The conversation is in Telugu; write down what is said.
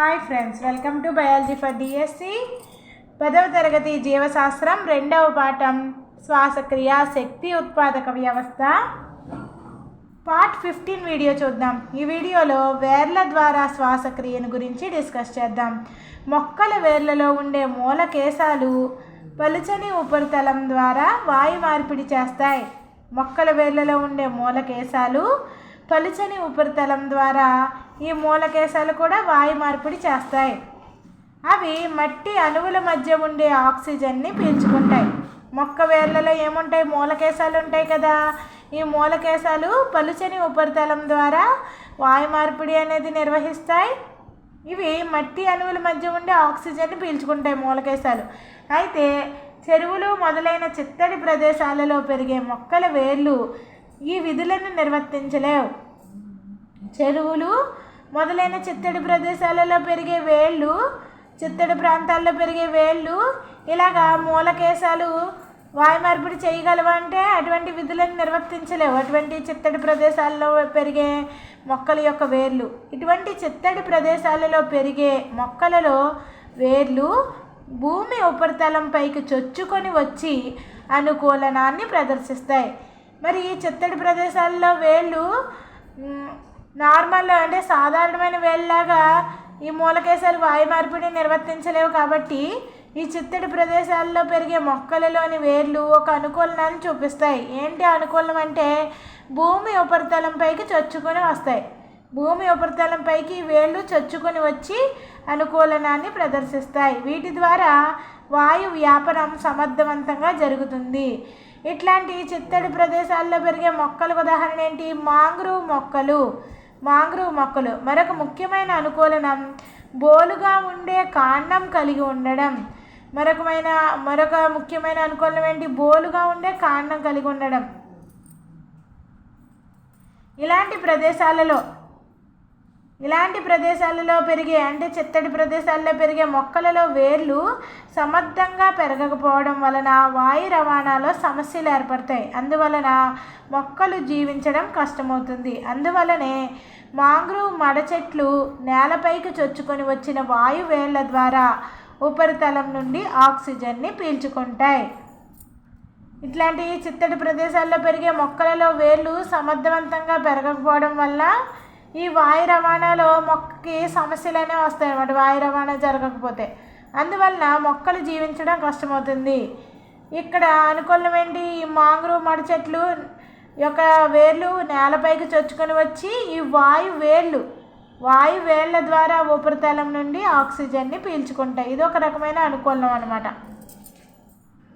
Hi friends welcome to biology for DSC పదవ తరగతి జీవశాస్త్రం రెండవ పాఠం శ్వాసక్రియ శక్తి ఉత్పాదక వ్యవస్థ. పార్ట్ ఫిఫ్టీన్ వీడియో చూద్దాం. ఈ వీడియోలో వేర్ల ద్వారా శ్వాసక్రియను గురించి డిస్కస్ చేద్దాం. మొక్కల వేర్లలో ఉండే మూలకేశాలు పలుచని ఉపరితలం ద్వారా వాయు మార్పిడి చేస్తాయి. మొక్కల వేర్లలో ఉండే మూలకేశాలు పలుచని ఉపరితలం ద్వారా ఈ మూలకేశాలు కూడా వాయు మార్పిడి చేస్తాయి. అవి మట్టి అణువుల మధ్య ఉండే ఆక్సిజన్ని పీల్చుకుంటాయి. మొక్క వేర్లలో ఏముంటాయి? మూలకేశాలు ఉంటాయి కదా. ఈ మూలకేశాలు పలుచని ఉపరితలం ద్వారా వాయు మార్పిడి అనేది నిర్వహిస్తాయి. ఇవి మట్టి అణువుల మధ్య ఉండే ఆక్సిజన్ని పీల్చుకుంటాయి మూలకేశాలు. అయితే చెరువులు మొదలైన చిత్తడి ప్రదేశాలలో పెరిగే మొక్కల వేర్లు ఈ విధులను నిర్వర్తించలేవు. చెరువులు మొదలైన చిత్తడి ప్రదేశాలలో పెరిగే వేళ్ళు చిత్తడి ప్రాంతాల్లో పెరిగే వేళ్ళు ఇలాగా మూలకేశాలు వాయు మార్పిడి చేయగలవా అంటే అటువంటి విధులను నిర్వర్తించలేవు. అటువంటి చిత్తడి ప్రదేశాల్లో పెరిగే మొక్కల యొక్క వేర్లు. ఇటువంటి చిత్తడి ప్రదేశాలలో పెరిగే మొక్కలలో వేర్లు భూమి ఉపరితలంపైకి చొచ్చుకొని వచ్చి అనుకూలనాన్ని ప్రదర్శిస్తాయి. మరి ఈ చిత్తడి ప్రదేశాల్లో వేళ్ళు నార్మల్ అంటే సాధారణమైన వేళ్ళలాగా ఈ మూలకేశాలు వాయు మార్పిడి నిర్వర్తించలేవు కాబట్టి ఈ చిత్తడి ప్రదేశాల్లో పెరిగే మొక్కలలోని వేర్లు ఒక అనుకూలనాన్ని చూపిస్తాయి. ఏంటి అనుకూలం అంటే భూమి ఉపరితలంపైకి చొచ్చుకొని వస్తాయి. భూమి ఉపరితలంపైకి వేళ్ళు చొచ్చుకొని వచ్చి అనుకూలనాన్ని ప్రదర్శిస్తాయి. వీటి ద్వారా వాయు వ్యాపనం సమర్థవంతంగా జరుగుతుంది. ఇట్లాంటి చిత్తడి ప్రదేశాల్లో పెరిగే మొక్కలకు ఉదాహరణ ఏంటి? మాంగ్రూవ్ మొక్కలు. మాంగ్రూవ్ మొక్కలు. మరొక ముఖ్యమైన అనుకూలనం బోలుగా ఉండే కాండం కలిగి ఉండడం. మరొకమైన మరొక ముఖ్యమైన అనుకూలం ఏంటి? బోలుగా ఉండే కాండం కలిగి ఉండడం. ఇలాంటి ప్రదేశాలలో ఇలాంటి ప్రదేశాలలో పెరిగే అంటే చిత్తడి ప్రదేశాల్లో పెరిగే మొక్కలలో వేర్లు సమర్థంగా పెరగకపోవడం వలన వాయు రవాణాలో సమస్యలు ఏర్పడతాయి. అందువలన మొక్కలు జీవించడం కష్టమవుతుంది. అందువలనే మాంగ్రూవ్ మడ చెట్లు నేలపైకి చొచ్చుకొని వచ్చిన వాయు వేళ్ళ ద్వారా ఉపరితలం నుండి ఆక్సిజన్ని పీల్చుకుంటాయి. ఇట్లాంటి చిత్తడి ప్రదేశాల్లో పెరిగే మొక్కలలో వేర్లు సమర్థవంతంగా పెరగకపోవడం వల్ల ఈ వాయు రవాణాలో మొక్కకి సమస్యలు అనేవి వాయు రవాణా జరగకపోతే. అందువలన మొక్కలు జీవించడం కష్టమవుతుంది. ఇక్కడ అనుకూలం ఏంటి? ఈ మాంగ్రూవ్ మడి చెట్లు యొక్క వేర్లు నేలపైకి చొచ్చుకొని వచ్చి ఈ వాయు వేర్లు వాయు వేళ్ళ ద్వారా ఉపరితలం నుండి ఆక్సిజన్ని పీల్చుకుంటాయి. ఇది ఒక రకమైన అనుకూలం అనమాట